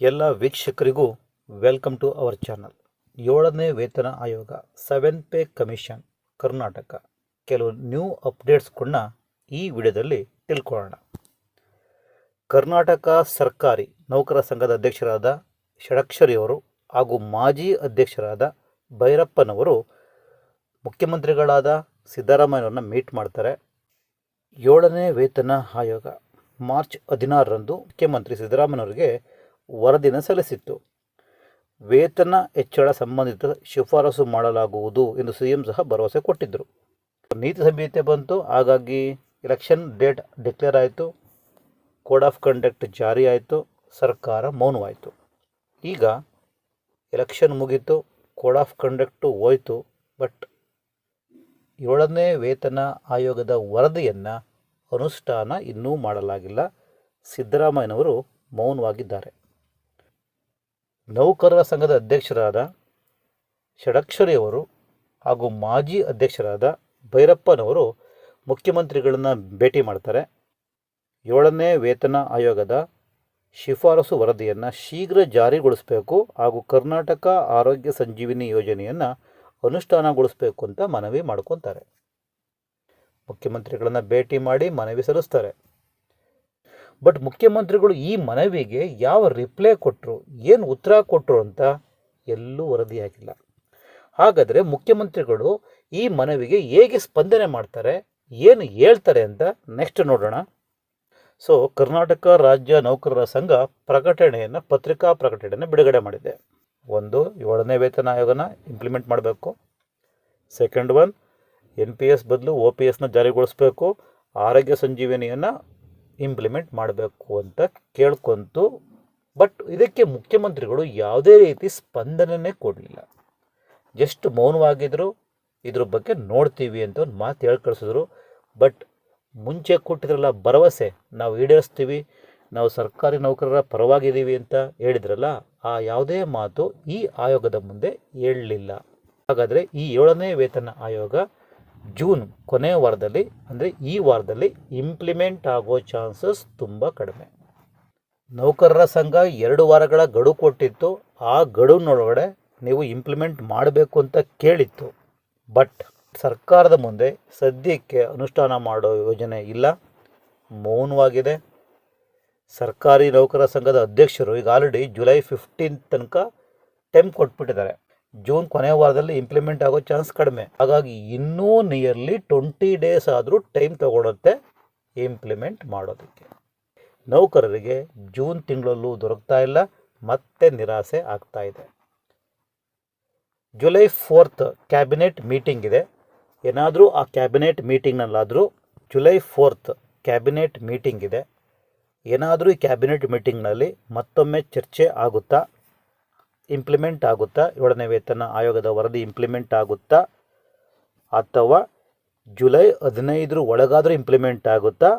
ಎಲ್ಲ ವೀಕ್ಷಕರಿಗೂ welcome to our channel ಏಳನೇ ವೇತನ ಆಯೋಗ ಸೆವೆನ್ ಪೇ ಕಮಿಷನ್ ಕರ್ನಾಟಕ. ಕೆಲವು ನ್ಯೂ ಅಪ್ಡೇಟ್ಸ್ಗಳನ್ನ ಈ ವಿಡಿಯೋದಲ್ಲಿ ತಿಳ್ಕೊಳ್ಳೋಣ. ಕರ್ನಾಟಕ ಸರ್ಕಾರಿ ನೌಕರ ಸಂಘದ ಅಧ್ಯಕ್ಷರಾದ ಷಡಕ್ಷರಿಯವರು ಹಾಗೂ ಮಾಜಿ ಅಧ್ಯಕ್ಷರಾದ ಭೈರಪ್ಪನವರು ಮುಖ್ಯಮಂತ್ರಿಗಳಾದ ಸಿದ್ದರಾಮಯ್ಯವ್ರನ್ನ ಮೀಟ್ ಮಾಡ್ತಾರೆ. ಏಳನೇ ವೇತನ ಆಯೋಗ, ಮಾರ್ಚ್ ಹದಿನಾರರಂದು ಮುಖ್ಯಮಂತ್ರಿ ಸಿದ್ದರಾಮಯ್ಯವರಿಗೆ ವರದಿನ ಸಲ್ಲಿಸಿತ್ತು. ವೇತನ ಹೆಚ್ಚಳ ಸಂಬಂಧಿತ ಶಿಫಾರಸು ಮಾಡಲಾಗುವುದು ಎಂದು ಸಿಎಂ ಸಹ ಭರವಸೆ ಕೊಟ್ಟಿದ್ದರು. ನೀತಿ ಸಂಹಿತೆ ಬಂತು, ಹಾಗಾಗಿ ಎಲೆಕ್ಷನ್ ಡೇಟ್ ಡಿಕ್ಲೇರ್ ಆಯಿತು ಕೋಡ್ ಆಫ್ ಕಂಡಕ್ಟ್ ಜಾರಿ ಆಯಿತು, ಸರ್ಕಾರ ಮೌನವಾಯಿತು. ಈಗ ಎಲೆಕ್ಷನ್ ಮುಗೀತು ಕೋಡ್ ಆಫ್ ಕಂಡಕ್ಟು ಹೋಯಿತು ಬಟ್ ಏಳನೇ ವೇತನ ಆಯೋಗದ ವರದಿಯನ್ನು ಅನುಷ್ಠಾನ ಇನ್ನೂ ಮಾಡಲಾಗಿಲ್ಲ. ಸಿದ್ದರಾಮಯ್ಯನವರು ಮೌನವಾಗಿದ್ದಾರೆ. ನೌಕರರ ಸಂಘದ ಅಧ್ಯಕ್ಷರಾದ ಷಡಕ್ಷರಿಯವರು ಹಾಗೂ ಮಾಜಿ ಅಧ್ಯಕ್ಷರಾದ ಭೈರಪ್ಪನವರು ಮುಖ್ಯಮಂತ್ರಿಗಳನ್ನು ಭೇಟಿ ಮಾಡ್ತಾರೆ. ಏಳನೇ ವೇತನ ಆಯೋಗದ ಶಿಫಾರಸು ವರದಿಯನ್ನು ಶೀಘ್ರ ಜಾರಿಗೊಳಿಸಬೇಕು ಹಾಗೂ ಕರ್ನಾಟಕ ಆರೋಗ್ಯ ಸಂಜೀವಿನಿ ಯೋಜನೆಯನ್ನು ಅನುಷ್ಠಾನಗೊಳಿಸಬೇಕು ಅಂತ ಮನವಿ ಮಾಡ್ಕೊತಾರೆ. ಮುಖ್ಯಮಂತ್ರಿಗಳನ್ನು ಭೇಟಿ ಮಾಡಿ ಮನವಿ ಸಲ್ಲಿಸ್ತಾರೆ. ಬಟ್ ಮುಖ್ಯಮಂತ್ರಿಗಳು ಈ ಮನವಿಗೆ ಯಾವ ರಿಪ್ಲೈ ಕೊಟ್ಟರು ಏನು ಉತ್ತರ ಕೊಟ್ಟರು ಅಂತ ಎಲ್ಲೂ ವರದಿಯಾಗಿಲ್ಲ ಹಾಗಾದರೆ ಮುಖ್ಯಮಂತ್ರಿಗಳು ಈ ಮನವಿಗೆ ಹೇಗೆ ಸ್ಪಂದನೆ ಮಾಡ್ತಾರೆ, ಏನು ಹೇಳ್ತಾರೆ ಅಂತ ನೆಕ್ಸ್ಟ್ ನೋಡೋಣ. ಸೊ ಕರ್ನಾಟಕ ರಾಜ್ಯ ನೌಕರರ ಸಂಘ ಪ್ರಕಟಣೆಯನ್ನು, ಪತ್ರಿಕಾ ಪ್ರಕಟಣೆಯನ್ನು ಬಿಡುಗಡೆ ಮಾಡಿದೆ. ಒಂದು, ಏಳನೇ ವೇತನ ಆಯೋಗನ ಇಂಪ್ಲಿಮೆಂಟ್ ಮಾಡಬೇಕು. Second one N P S ಬದಲು ಒ ಪಿ ಎಸ್ನ ಜಾರಿಗೊಳಿಸಬೇಕು. ಆರೋಗ್ಯ ಸಂಜೀವಿನಿಯನ್ನು ಇಂಪ್ಲಿಮೆಂಟ್ ಮಾಡಬೇಕು ಅಂತ ಕೇಳ್ಕೊಂತು. ಬಟ್ ಇದಕ್ಕೆ ಮುಖ್ಯಮಂತ್ರಿಗಳು ಯಾವುದೇ ರೀತಿ ಸ್ಪಂದನೆ ಕೊಡಲಿಲ್ಲ. ಜಸ್ಟ್ ಮೌನವಾಗಿದ್ದರು ಇದ್ರ ಬಗ್ಗೆ ನೋಡ್ತೀವಿ ಅಂತ ಒಂದು ಮಾತು ಹೇಳಿ ಕಳಿಸಿದ್ರು ಬಟ್ ಮುಂಚೆ ಕೊಟ್ಟಿದ್ರಲ್ಲ ಭರವಸೆ, ನಾವು ಈಡೇರಿಸ್ತೀವಿ, ನಾವು ಸರ್ಕಾರಿ ನೌಕರರ ಪರವಾಗಿದ್ದೀವಿ ಅಂತ ಹೇಳಿದ್ರಲ್ಲ, ಆ ಯಾವುದೇ ಮಾತು ಈ ಆಯೋಗದ ಮುಂದೆ ಹೇಳಲಿಲ್ಲ ಹಾಗಾದರೆ ಈ ಏಳನೇ ವೇತನ ಆಯೋಗ ಜೂನ್ ಕೊನೆಯ ವಾರದಲ್ಲಿ, ಅಂದರೆ ಈ ವಾರದಲ್ಲಿ ಇಂಪ್ಲಿಮೆಂಟ್ ಆಗೋ ಚಾನ್ಸಸ್ ತುಂಬ ಕಡಿಮೆ. ನೌಕರರ ಸಂಘ ಎರಡು ವಾರಗಳ ಗಡು ಕೊಟ್ಟಿತ್ತು. ಆ ಗಡುವಿನೊಳಗಡೆ ನೀವು ಇಂಪ್ಲಿಮೆಂಟ್ ಮಾಡಬೇಕು ಅಂತ ಕೇಳಿತ್ತು. ಬಟ್ ಸರ್ಕಾರದ ಮುಂದೆ ಸದ್ಯಕ್ಕೆ ಅನುಷ್ಠಾನ ಮಾಡೋ ಯೋಜನೆ ಇಲ್ಲ. ಮೌನವಾಗಿದೆ. ಸರ್ಕಾರಿ ನೌಕರರ ಸಂಘದ ಅಧ್ಯಕ್ಷರು ಈಗ ಆಲ್ರೆಡಿ ಜುಲೈ ಫಿಫ್ಟೀನ್ ತನಕ ಟೈಮ್ ಕೊಟ್ಬಿಟ್ಟಿದ್ದಾರೆ. ಜೂನ್ ಕೊನೆಯ ವಾರದಲ್ಲಿ ಇಂಪ್ಲಿಮೆಂಟ್ ಆಗೋ ಚಾನ್ಸ್ ಕಡಿಮೆ. ಹಾಗಾಗಿ ಇನ್ನೂ ನಿಯರ್ಲಿ ಟ್ವೆಂಟಿ ಡೇಸ್ ಆದರೂ ಟೈಮ್ ತಗೊಳುತ್ತೆ ಇಂಪ್ಲಿಮೆಂಟ್ ಮಾಡೋದಕ್ಕೆ. ನೌಕರರಿಗೆ ಜೂನ್ ತಿಂಗಳಲ್ಲೂ ದೊರಕ್ತಾ ಇಲ್ಲ, ಮತ್ತೆ ನಿರಾಸೆ ಆಗ್ತಾ ಇದೆ. ಜುಲೈ ಫೋರ್ತ್ ಕ್ಯಾಬಿನೆಟ್ ಮೀಟಿಂಗ್ ಇದೆ. ಏನಾದರೂ ಆ ಕ್ಯಾಬಿನೆಟ್ ಮೀಟಿಂಗ್ನಲ್ಲಾದರೂ ಜುಲೈ ಫೋರ್ತ್ ಕ್ಯಾಬಿನೆಟ್ ಮೀಟಿಂಗ್ ಇದೆ. ಏನಾದರೂ ಈ ಕ್ಯಾಬಿನೆಟ್ ಮೀಟಿಂಗ್ನಲ್ಲಿ ಮತ್ತೊಮ್ಮೆ ಚರ್ಚೆ ಆಗುತ್ತಾ? ಇಂಪ್ಲಿಮೆಂಟ್ ಆಗುತ್ತಾ? ಏಳನೇ ವೇತನ ಆಯೋಗದ ವರದಿ ಇಂಪ್ಲಿಮೆಂಟ್ ಆಗುತ್ತಾ? ಅಥವಾ ಜುಲೈ ಹದಿನೈದರ ಒಳಗಾದರೂ ಇಂಪ್ಲಿಮೆಂಟ್ ಆಗುತ್ತಾ?